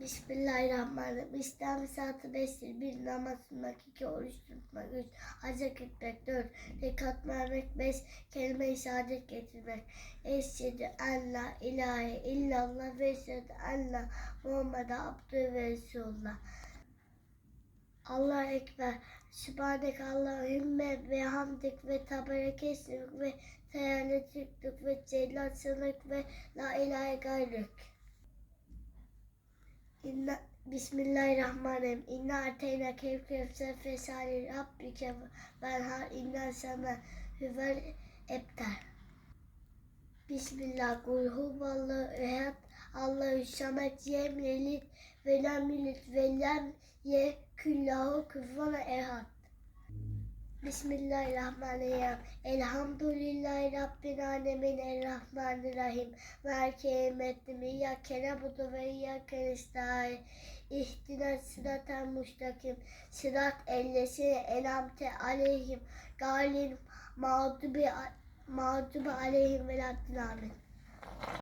Bismillahirrahmanirrahim. İslam saati beştir. Bir namaz kılmak, iki oruç tutmak, üç hacca gitmek, dört rekat vermek, beş kelime-i şehadet getirmek. Eşhedü en la ilahe illallah ve eşhedü en la abdü ve resulullah. Allah Ekber. Sübhanek Allahümme ve hamdik ve tabarek esmik ve seyanetik ve cellatsınık ve la ilahe gayrük. İnna Bismillahirrahmanirrahim. İnna ateyna kevkevse fesali rabbike velhar inna sana hüvel ebter. Bismillah. Kul huvallahu ehad. Allahu samet yem yelit ve lem yulit ve lem yekullahu kufuven ehad. Bismillahirrahmanirrahim. Elhamdülillahi Rabbil alemin. Errahmanirrahim. Maliki yevmiddin. İyyâke na'budu ve iyyâke nestaîn. İhdina sıratal mustakim. Sırat ellezîne en'amte aleyhim. Galil mağdubi mağdubi aleyhim ve laddin amin.